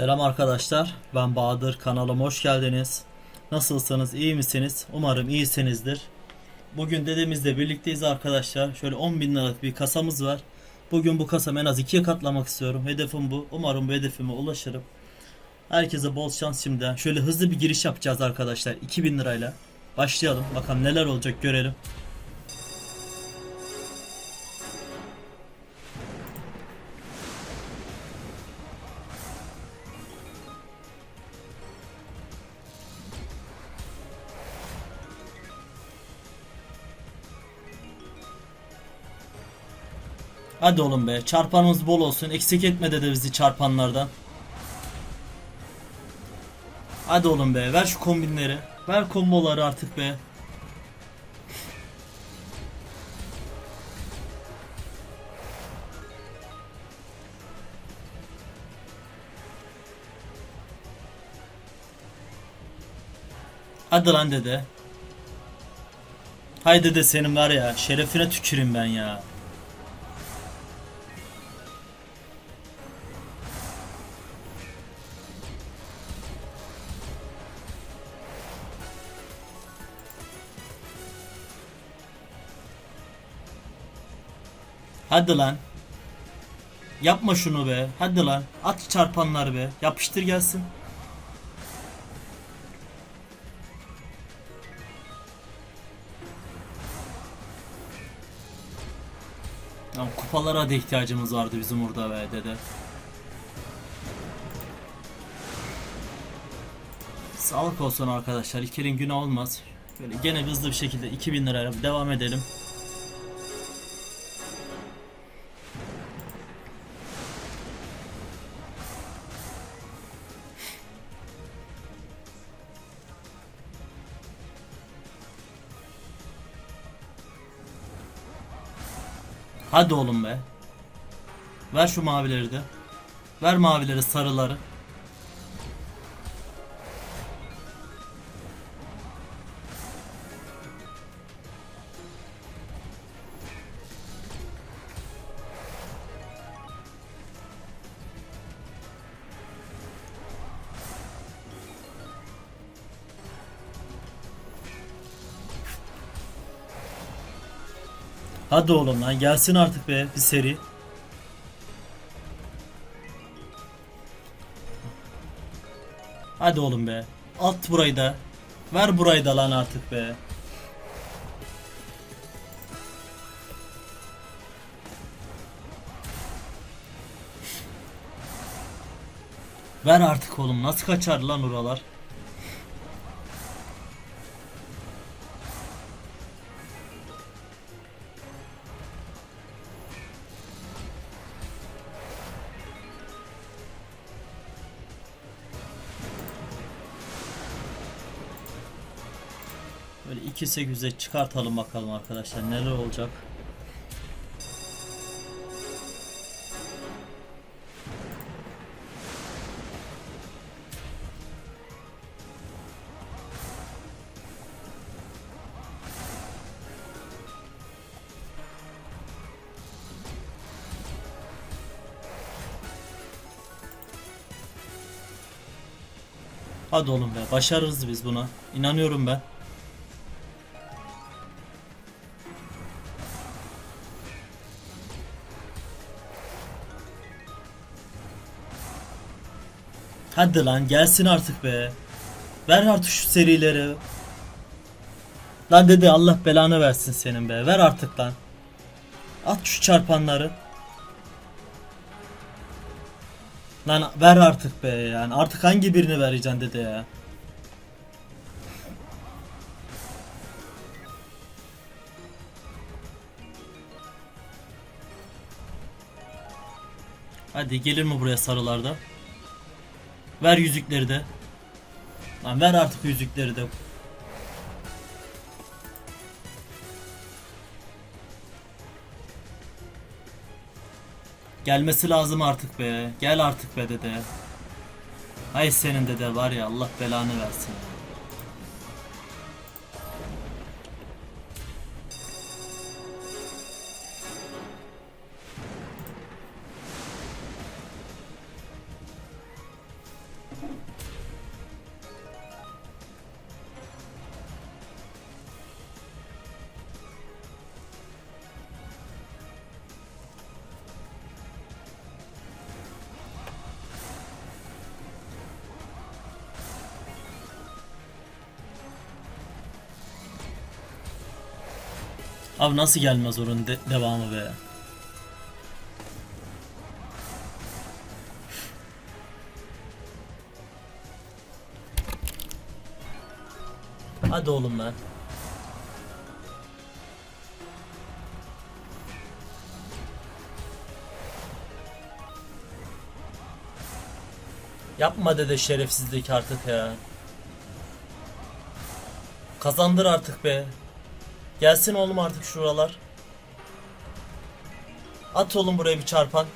Selam arkadaşlar. Ben Bahadır. Kanalıma hoş geldiniz. Nasılsınız? iyi misiniz? Umarım iyisinizdir. Bugün dedemizle birlikteyiz arkadaşlar. Şöyle 10 bin liralık bir kasamız var. Bugün bu kasam en az ikiye katlamak istiyorum. Hedefim bu. Umarım bu hedefime ulaşırım. Herkese bol şans şimdiden. Şöyle hızlı bir giriş yapacağız arkadaşlar. 2000 lirayla. Başlayalım. Bakalım neler olacak görelim. Hadi oğlum be. Çarpanımız bol olsun. Eksik etme de bizi çarpanlardan. Hadi oğlum be. Ver şu kombinleri. Ver komboları artık be. Hadi lan dede. Hay dede senin var ya şerefine tüküreyim ben ya. Hadi lan. Yapma şunu be. Hadi lan. At çarpanları be. Yapıştır gelsin. Ya kupalara da ihtiyacımız vardı bizim orada be dede. Sağlık olsun arkadaşlar. İkilin günü olmaz. Böyle gene hızlı bir şekilde 2000 liraya devam edelim. Hadi oğlum be. Ver şu mavileri de. Ver mavileri sarıları. Hadi oğlum lan gelsin artık be bir seri. Hadi oğlum be. At burayı da. Ver burayı da lan artık be. Ver artık oğlum. Nasıl kaçar lan oralar? 2.8'e çıkartalım bakalım arkadaşlar neler olacak. Hadi oğlum be başarırız biz buna. İnanıyorum ben. Hadi lan gelsin artık be. Ver artık şu serileri. Lan dedi Allah belanı versin senin be. Ver artık lan. At şu çarpanları. Lan ver artık be yani. Artık hangi birini vereceksin dede ya. Hadi gelir mi buraya sarılarda? Ver yüzükleri de. Lan ver artık yüzükleri de. Gelmesi lazım artık be. Gel artık be dede. Hay senin dede var ya Allah belanı versin. Abi nasıl gelmez onun de- devamı be? Hadi oğlum lan. Yapma dede şerefsizlik artık ya. Kazandır artık be. Gelsin oğlum artık şuralar. At oğlum buraya bir çarpan.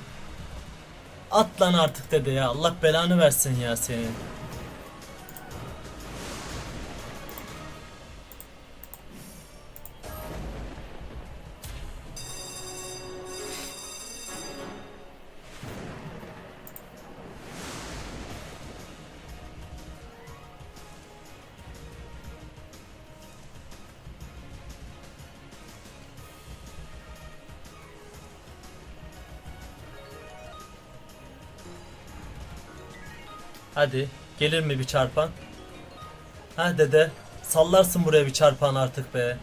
At lan artık dede ya. Allah belanı versin ya senin. Hadi. Gelir mi bir çarpan? Ha dede. Sallarsın buraya bir çarpan artık be.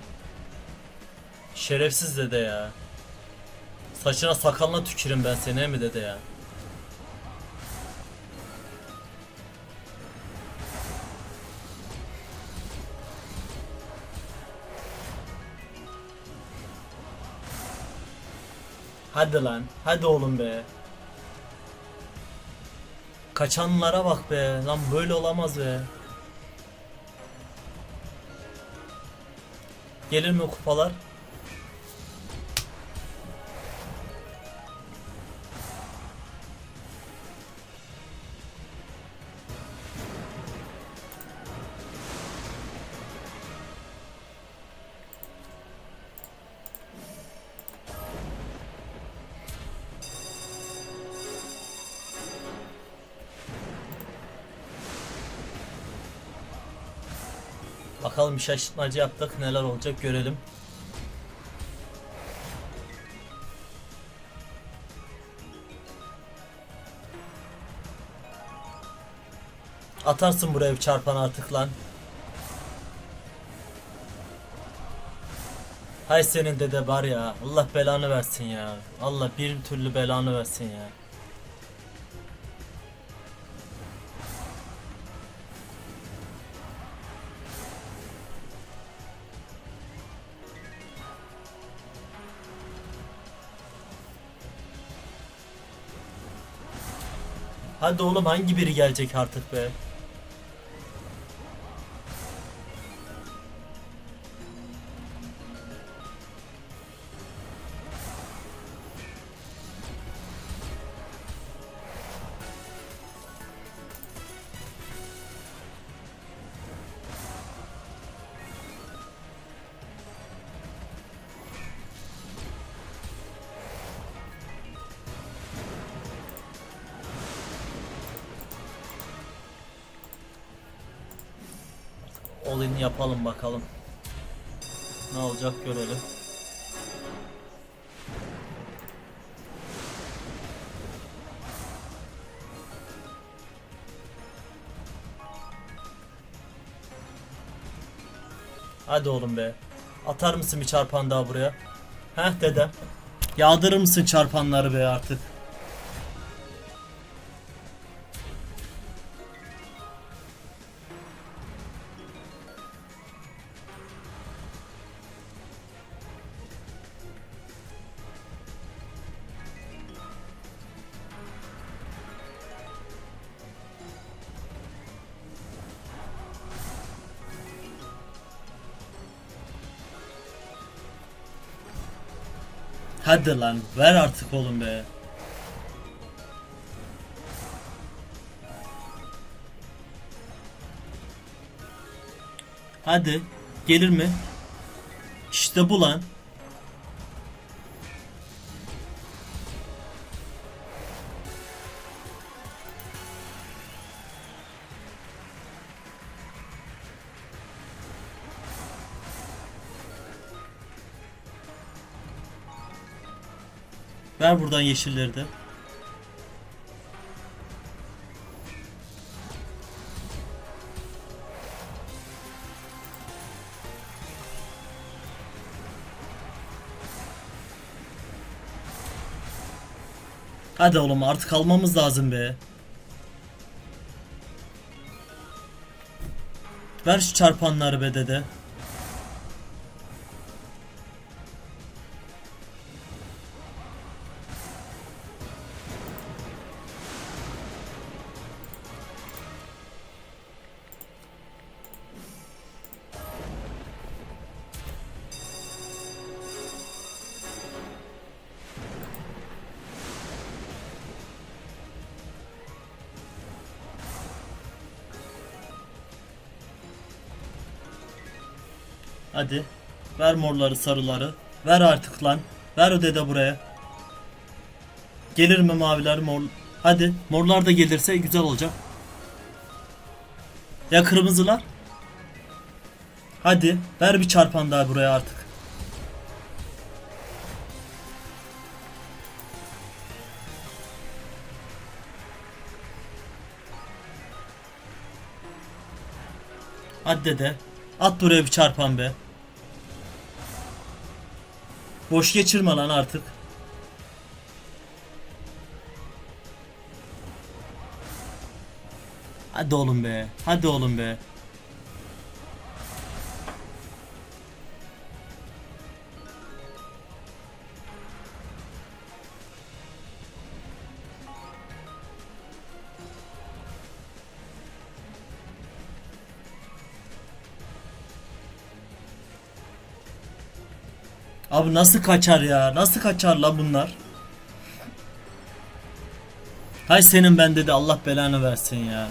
Şerefsiz dede ya. Saçına sakalına tükürüm ben seni mi dede ya? Hadi lan. Hadi oğlum be. Kaçanlara bak be. Lan böyle olamaz be. Gelir mi kupalar? Bakalım bir şaşırtmacı yaptık. Neler olacak görelim. Atarsın buraya bir çarpan artık lan. Hay senin dede var ya. Allah belanı versin ya. Allah bir türlü belanı versin ya. Hadi oğlum hangi biri gelecek artık be? All-in yapalım bakalım. Ne olacak görelim. Hadi oğlum be. Atar mısın bir çarpan daha buraya? Heh dedem. Yağdırır mısın çarpanları be artık? Hadi lan ver artık oğlum be. Hadi gelir mi? İşte bu lan. Ver buradan yeşilleri de. Hadi oğlum artık almamız lazım be. Ver şu çarpanları be dede. Hadi. Ver morları sarıları. Ver artık lan. Ver o dede buraya. Gelir mi maviler mor? Hadi. Morlar da gelirse güzel olacak. Ya kırmızılar? Hadi. Ver bir çarpan daha buraya artık. Hadi dede. At buraya bir çarpan be. Boş geçirme lan artık. Hadi oğlum be. Hadi oğlum be. Abi nasıl kaçar ya? Nasıl kaçar la bunlar? Hay senin bende de Allah belanı versin ya.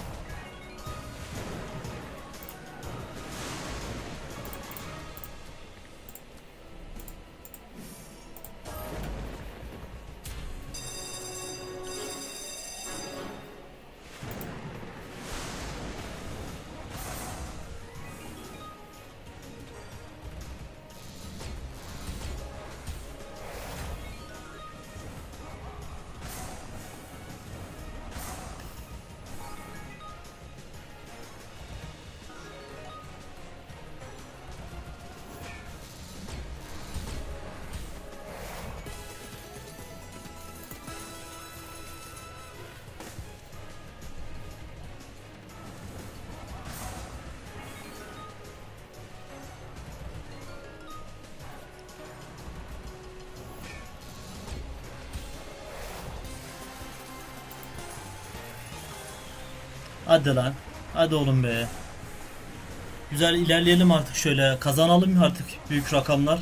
Hadi lan. Hadi oğlum be. Güzel ilerleyelim artık şöyle. Kazanalım artık büyük rakamlar.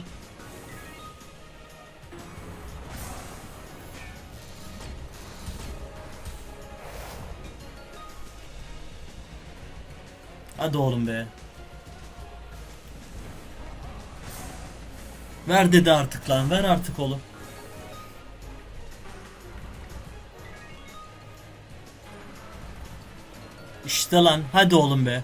Hadi oğlum be. Ver dedi artık lan. Ver artık oğlum. İşte lan. Hadi oğlum be.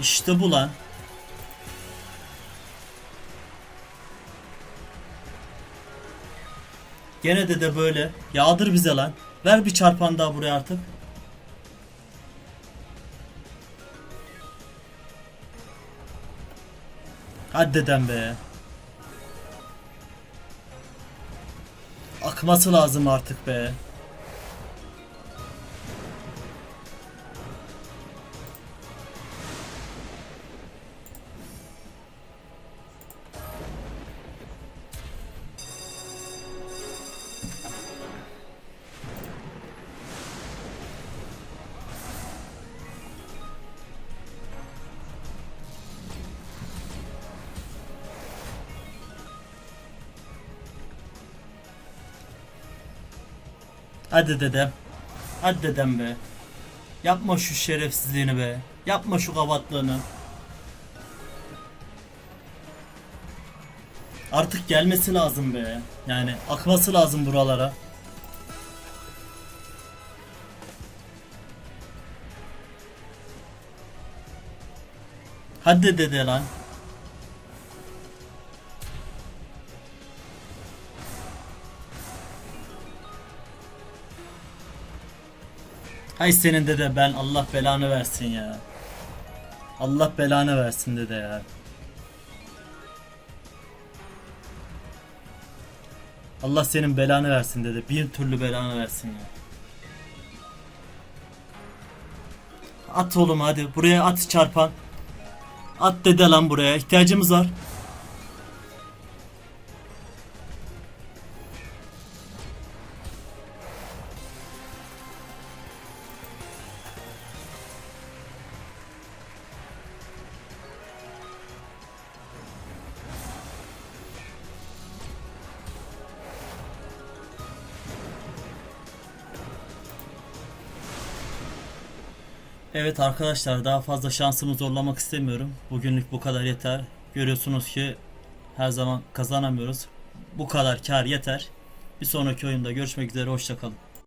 İşte bu lan. Gene de de böyle. Yağdır bize lan. Ver bir çarpan daha buraya artık. Hadi dedem be. Akması lazım artık be. Hadi dedem. Hadi dedem be. Yapma şu şerefsizliğini be. Yapma şu kavatlığını. Artık gelmesi lazım be. Yani akması lazım buralara. Hadi dede lan. Hay senin dede ben Allah belanı versin ya. Allah belanı versin dede ya. Allah senin belanı versin dedi. Bin türlü belanı versin ya. At oğlum hadi. Buraya at çarpan. At dede lan buraya. İhtiyacımız var. Evet arkadaşlar daha fazla şansımı zorlamak istemiyorum. Bugünlük bu kadar yeter. Görüyorsunuz ki her zaman kazanamıyoruz. Bu kadar kar yeter. Bir sonraki oyunda görüşmek üzere hoşçakalın.